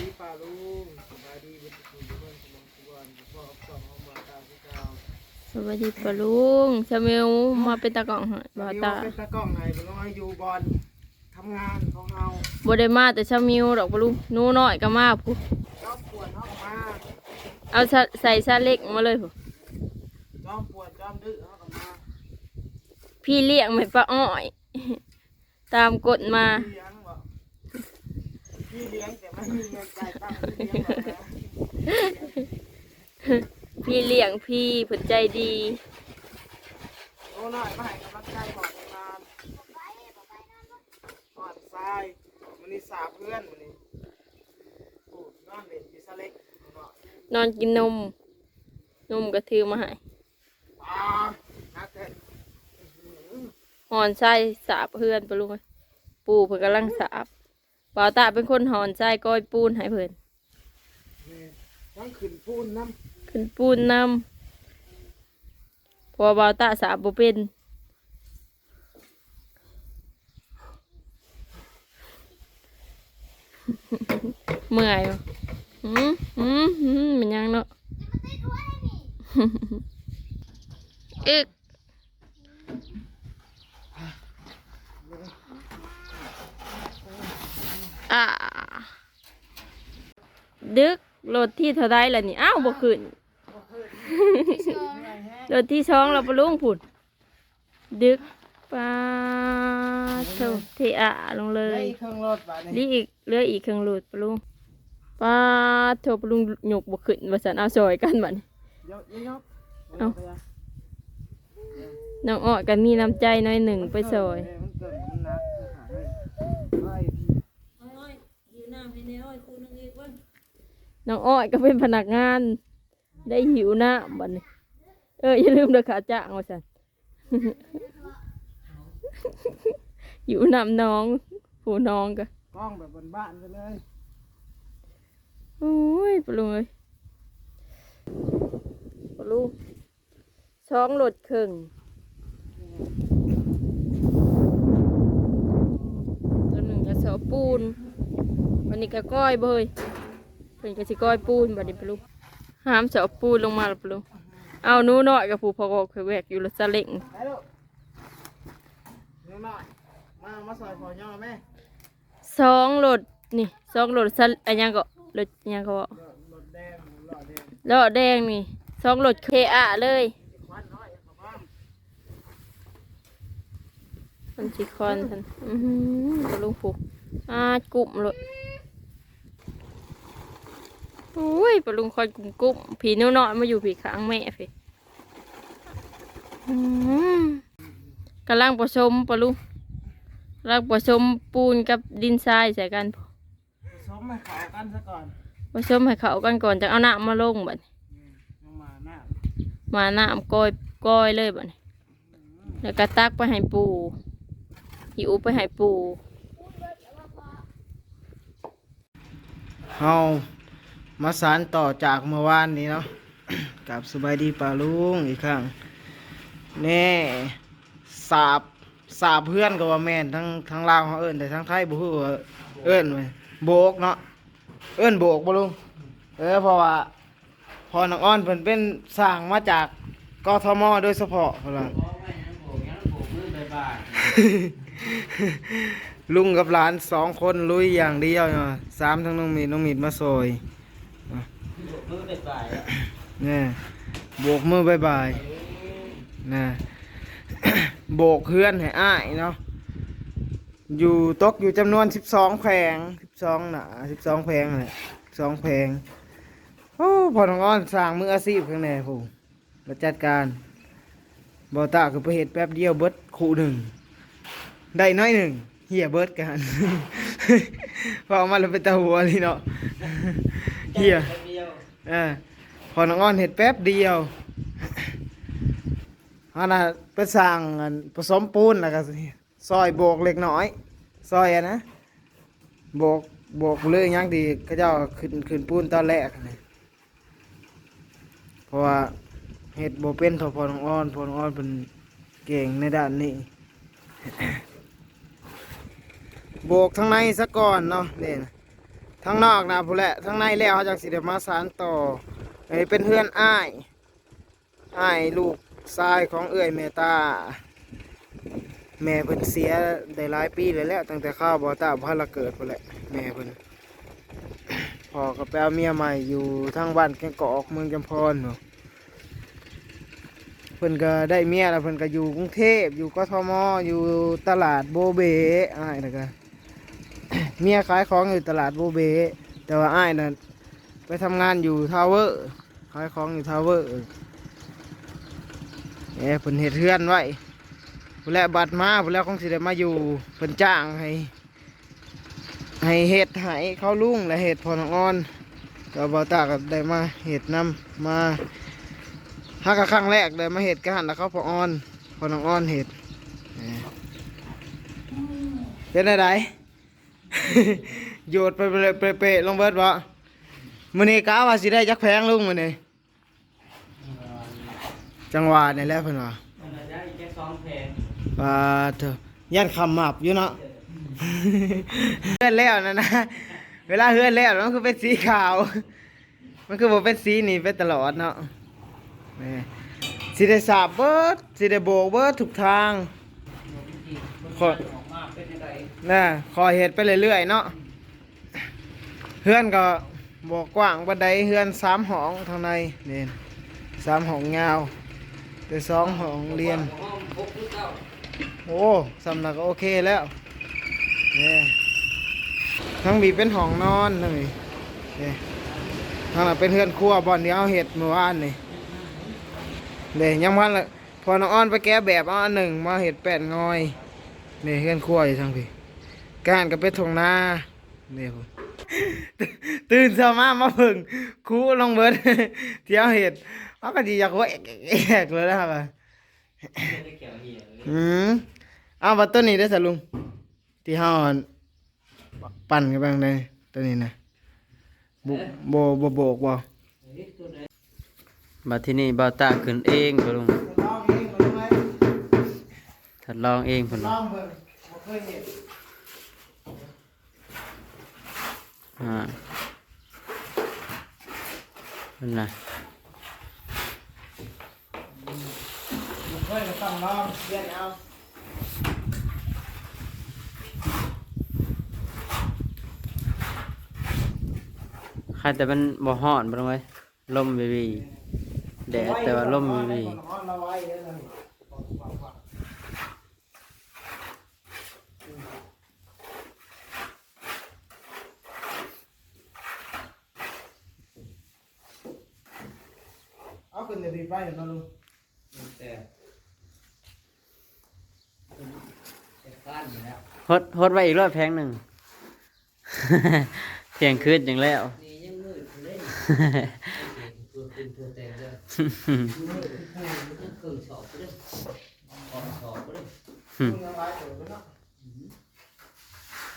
ดีป่าลุงสบายดีบุญคุณทุกคนสมองทุกวันพ่ออบสองของบาตาที่เก้าสวัสดีปะลุงชาเมลมาเป็นตากล่องให้บ่าวตาเป็นตะกล้องไงเป็นน้อยอยู่บอลทำงานของเราบ่ได้มาแต่ชาเมลดอกปะลุงหนูน้อยก็มาพุจอมปวดห้องมาเอาซะใส่ซาเล็กมาเลยพุจอมปวดจอมดื้อห้องมาพี่เลี้ยงไม่ปะอ้อย ตามกฎมา พี่เลี้ยงพี่เลี้ยงแต่ไม่มีเงินจ่ายตังค์พี่เลี้ยงบอกนะพี่เลี้ยงพี่ผลใจดี โอ้น้อยมาให้กำลังใจก่อนานก่อนทรายมันนี่สาเพื่อนมันนี่โอ้นอนเล่นอยู่ซะเล็กเนาะนอนกินนม นมก็ถือมาให้อ่านักเถอะหอนไส้สาบเพื่อนปะลุงเอ้ยปู่เพิ่นกำลังสาบ บ่าวตาเป็นคนหอนไส้ก้อยปูนให้เพิ่นนี่ต้องขึ้นปูนน้ขึ้นปูนนำเพอบ่าวตาสาบบ่เป็นเมื่อยบ่หืมหืมหืมมันยังเนาะอึก อ่า ดึกรถที่เท่าไดล่ะนี่ อ้าวบ่ขึ้นรถที่สองเราไปลุงผุด ดึกปลาเท่าเทอะลงเลำยเครื่องรถป่ะเหลีนี่อีกเหลืออีกเครื่องรูดปะลุงปลาเท่าปะลุงหยกบ่ขึ้นว่าสันเอาซอยกันบัดนี้ยกยกเอ้าน้องอ้อก็มีน้ำใจน้อยหนึ่งไปซอย มันเกิดมันนักไอ้พี่ น้องอ้อยก็เป็นพนักงาน ได้หิวน้ำบัดนี้ เอออย่าลืมเด้อขาจ้างว่าสันหิวน้ำน้องผู้น้องก็กล้องแบบบ้านๆไปเลยโอ้ยปลุงเอ้ยปลุงช้องหลดครึ่งตัวหนึ่งก็เสาปูนวันนี้ก็ก้อยเบย เป็นก็สิก้อยปูนบัดนี้ปลุงห้ามเสาปูนลงมาแล้วปลุงเอาหนูน้อยกับผู้พอกแวกอยู่รถซาเล้งไปลูกนี่หน่อยมามาใส่ขอย่อแม่สองหลดนี่สองหลดซาอันยังก็หลดอันยังก็บอกรถแดงรถแดงล้อแดงนี่สองหลดเคอะเลยควันน้อยขอบคุณมันสิคอนทันอือหือปลาลุงผูกอาดกลุ่มเลยโอ้ยปลาลุงคอยกลุ่มกลุ่มผีนิ้วน้อยมาอยู่ผีข้างแม่ผีอื้อหือกำลังผสมปลาลุงกำลังผสมปูนกับดินทรายใส่กันผสมให้เข้ากันซะก่อนผสมให้เข้ากันก่อนจะเอาน้ำมาลงบัดนี้ลงมาหน้ามาน้ำก้อยก้อยเลยบัดนี้แล้วก็ตักไปให้ปูหิวไปให้ปูเฮา มาสารต่อจากเมื่อวานนี้เนาะกับสบายดีป่าลุงอีกครั้งแน่สาบสาบเพื่อนก็ว่าแม่นทั้งทั้งลาวเขาเอิ้นแต่ทั้งไทยบ่ฮู้ว่าเอิ้นไว้โบกเนาะเอิ้นโบกบ่ลุงเออเพราะว่าพอน้องอ้อนเพิ่นเป็นสร้างมาจากกทมโดยเฉพาะพิ่นว่าลุงกับหลานสองคนลุยอย่างเดียวเนาะสามทั้งน้องมีดน้องมีดมาซอย เนี่ยโบกมือบายบายนะโบกเพื่อนให้อ้ายเนาะอยู่ตกอยู่จำนวนสิบสองแผงสิบสองหนาสิบสองแผงแหละสองแผงโอ้พอน้องอ้อนสร้างมืออาชีพข้างในผมมาจัดการบอตาคือไปเห็ดแป๊บเดียวเบิร์ดคู่หนึ่งได้น้อยหนึ่งเหี้ยเบิร์ดกันพอเอามาแล้วเป็นตาหัวเลยเนาะเหี้ย เออพอน้องอ้อนเห็ดแป๊บเดียวอันน่ะไปสร้างผสมปูนแล้วก็ซอยโบกเล็กน้อยซอยอะนะโบกโบกเลยยังดีก็เจ้าขึ้นขึ้นปูนตอนแรกนะเพราะว่าเห็ดโบเป็นทอพอน้องอ้อนพอน้องอ้อนเป็นเก่งในด้านนี้โบกทางในซะก่อนเนาะนี่นะ ทั้งนอกนะผู้แหละทั้งในแล้วเขาจากสิเดมาสารต่ออันนี้เป็นเพื่อนอ้ายอ้ายลูกชายของเอื้อยเมตาแม่เพิ่นเสียได้หลายปีเลยแหล้วตั้งแต่ข้าวบอตาพ่อละเกิดพุ่นแหละแม่เพิ่นพอก็ไปเอาเมียใหม่อยู่ทางบ้านแกงกอกเมืองจำพรเนาะเพิ่นก็ได้เมียแล้วเพิ่นก็อยู่กรุงเทพอยู่กทมอยู่ตลาดโบเบอ้ายนะก็ เมียขายของอยู่ตลาดโบเบ แต่ว่าอ้ายน่ะไปทำงานอยู่ทาวเวอร์ขายของอยู่ทาวเวอร์เอ้เพิ่นเฮ็ดเฮือนไว้เพิ่นแลบัตรมาเพิ่นแล้วคงสิได้มาอยู่เพิ่นจ้างให้ให้เห็ดให้เข้าลุงและเห็ดพอนองอ่อนก็บอตาก็ได้มาเห็ดนำมาฮักกะครั้งแรกเลยมาเห็ดกันหันแล้วเขาพออ่อนพอนองอ่อนเห็ดเป็นอะไร โยดไปเลยเปะๆลงเบิดบ่มื้อนี้กะว่าสิได้จักแพงลุงมื้อนี้จังหวะนี่แหละเพิ่นว่าว่าเถอะยันคำหมับอยู่เนาะเฮือนแล้วนะนะ เวลาเฮือนแล้วมันคือเป็นสีขาว มันคือบ่เป็นสีนี่ไปตลอดเนาะแหม่สิได้สาบเบิดสิได้โบกเบิดทุกทางขอ น่ะขอยเฮ็ดไปเรื่อยๆเนาะเฮือนก็บ่กกว้างบันไดเฮือนสามห้องทางในนี่สามห้องยาวแต่สองห้องเรียน โอ้สำนักก็โอเคแล้วเนี่ยทั้งบีเป็นห้องนอนทั้งนี้เนี่ยทางนั้นเป็นเฮือนครัวบ่อนเดียวเห็ดเมื่อวานนี่เลยยังพันละพอน้องอ้อนไปแก้แบบอาอันหนึ่งมาเห็ดแปดงอย นี่เฮือนครัวอยู่ทางพี่การก็เป็นทงนาเนี่ยผมตื่นเช้ามามาเพิ่งครูลงเบิดเที่ยวเห็ดเขาก็ดีอยากว่าแอกเลยนะครับอืมเอาบัตต้นนี้ได้อสลุงที่ห้าปั่นกันไปข้างในตัวนี้นะบุโบโบโบกบ่มาที่นี่บ่าวตาขึ้นเองบ่ลุงลองเองมาดูไหมท ดลองเองพุ่นลน่ะองเบิ่งบ่เคยเห็นอ่าพุ่นน่ะบ่เคยก็ต้องลองเรียนเอาใครแต่มันบ่ฮ้อนบ่ลุงเอ้ยลมวีวีแดดแต่ว่าลมวีวีเอาเราไว้เด้อ นะเอาขึ้นเดี๋ยวพี่ไปเดี๋ยวเราลุงฮดฮดไว้อีกรอบแพงหนึ่ง เที่ยงคืนจังแล้วลุงเอาไว้เดี๋ยวไปเนาะ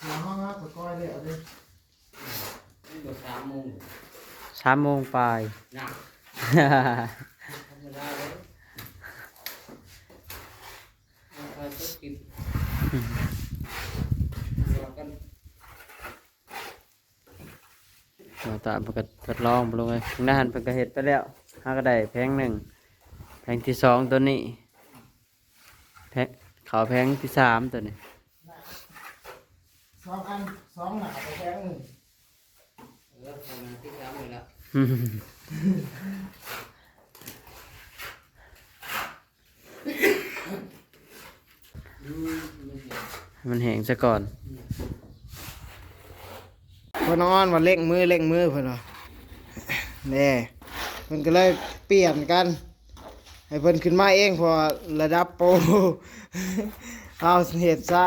เอาห้องเอาตะกอยเลยเอาดิสามโมงปลาย เราตามประกทดลองไปลงเลยทางด้านเป็นกระเห็ดไปแล้วห้าก็ได้แพงหนึ่งแพงที่สองตัวนี้แพงเขาแพงที่สามตัวนี้สองอันสองหนาไปแค่หนึ่งมั มันแห้งซะก่อนเพนอนว่าเล่งมือเล่งมือเพิ่นว่าแน่เพิ่นก็เลยเปลี่ยนกัน ให้เพิ่นขึ้นมาเองพอระดับโปรเอาเหตุซะ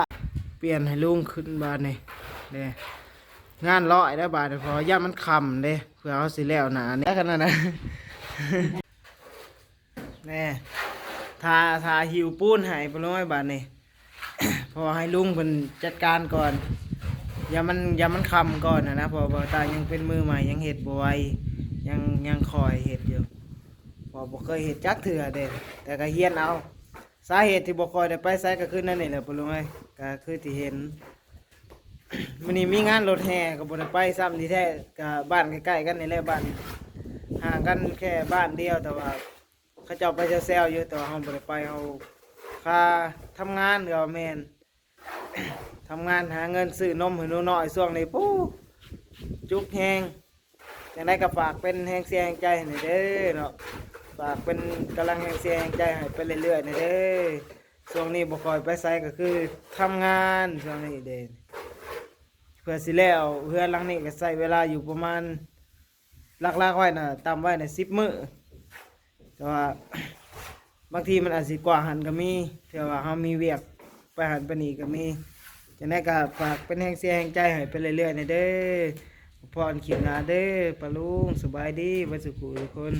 เปลี่ยนให้ลุงขึ้นบาดนี่เด้ งานร้อยได้บาดพอย่ามันคำเด้เพื่อเอาสิแล้วหนาเนี่ยขนาดนั้นแน่ทาทาหิวปูนให้ไปลงไว้บาดนี่พอให้ลุงเพิ่นจัดการก่อนอย่ามันอย่ามันคำก่อนนะนะพอบอตายังเป็นมือใหม่ยังเห็ดบวยยังยังคอยเห็ดอยู่พอบ่เคยเห็ดจักเถื่อเด็แต่ก็เฮียนเอาสาเหตุที่บ่คอยได้ไปไสก็คือนั่นนี่แหละปะลุงเอ้ยก็คือที่เห็น มันนี้มีงานรถแห่กับบนไปซ้ำที่แท้กับบ้านใกล้ๆกันในแหละบ้านห่างกันแค่บ้านเดียวแต่ว่า เขาเจ้าไปจะแซวๆอยู่แต่ว่าเราบนไปเราค่าทำงานกับแมนทำงานหาเงินซื้อนมให้หนูน้อยช่วงนี้ปู้จุกแหงจังได้ก็ฝากเป็นแหงเสียแหงใจหน่อยเด้อเนาะฝากเป็นกำลังแหงเสียแหงใจให้ไปเรื่อยๆหน่อยเด้อช่วงนี้บ่คอยไปไสก็คือทำงานช่วงนี้เด้เพื่อสิแล้วเพื่อหลังนี้ก็ใช้เวลาอยู่ประมาณลักๆไว้น่ะตามไว้น่ะ10มื้อแต่ว่าบางทีมันอาจสิกว่าหันก็มีเผื่อว่าเฮามีเวียกไปหันไปนี่ก็มีจังได๋ก็ฝากเป็นแรงเสียแรงใจให้ไปเรื่อยๆนะเด้อพรขีดนาเด้อปะลุงสบายดีเบ่สุขทุกคน